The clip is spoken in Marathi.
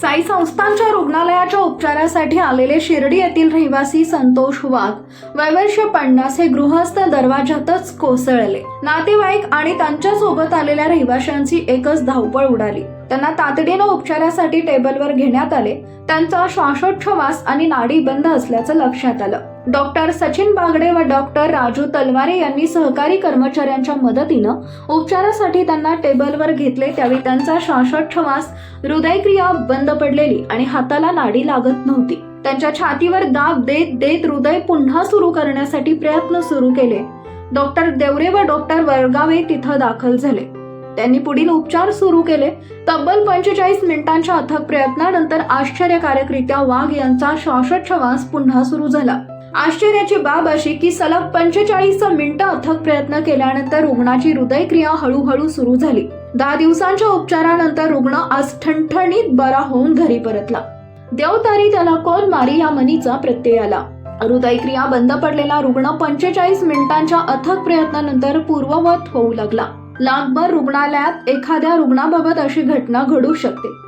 साई संस्थांच्या रुग्णालयाच्या उपचारासाठी आलेले शिर्डी येथील रहिवासी संतोष वाघ वयवर्ष पन्नास हे गृहस्थ दरवाजातच कोसळले. नातेवाईक आणि त्यांच्यासोबत आलेल्या रहिवाशांची एकच धावपळ उडाली. त्यांना तातडीनं उपचारासाठी टेबलवर घेण्यात आले. त्यांचा श्वासोच्छवास आणि नाडी बंद असल्याचं लक्षात आलं. डॉक्टर सचिन बागडे व डॉक्टर राजू तलवारे यांनी सहकारी कर्मचाऱ्यांच्या मदतीनं उपचारासाठी त्यांना टेबलवर घेतले. त्यावेळी त्यांचा श्वासोच्छवास हृदयक्रिया बंद पडलेली आणि हाताला नाडी लागत नव्हती. त्यांच्या छातीवर दाब देत देत हृदय पुन्हा सुरू करण्यासाठी प्रयत्न सुरू केले. डॉक्टर देवरे व डॉक्टर वरगावे तिथं दाखल झाले. त्यांनी पुढील उपचार सुरू केले. तब्बल पंचेचाळीस मिनिटांच्या अथक प्रयत्नानंतर आश्चर्यकारकरित्या वाघ यांचा श्वासोच्छवास पुन्हा सुरू झाला. आश्चर्याची बाब अशी की सलग पंचेचाळीस मिनिटं अथक प्रयत्न केल्यानंतर रुग्णाची हृदयक्रिया हळूहळू सुरू झाली. दहा दिवसांच्या उपचारानंतर रुग्ण आज ठणठणीत बरा होऊन घरी परतला. देवतारी त्याला कोल मारी या मनीचा प्रत्यय आला. हृदयक्रिया बंद पडलेला रुग्ण पंचेचाळीस मिनिटांच्या अथक प्रयत्नानंतर पूर्ववत होऊ लागला. लाखभर रुग्णालयात एखाद्या रुग्णाबाबत अशी घटना घडू शकते.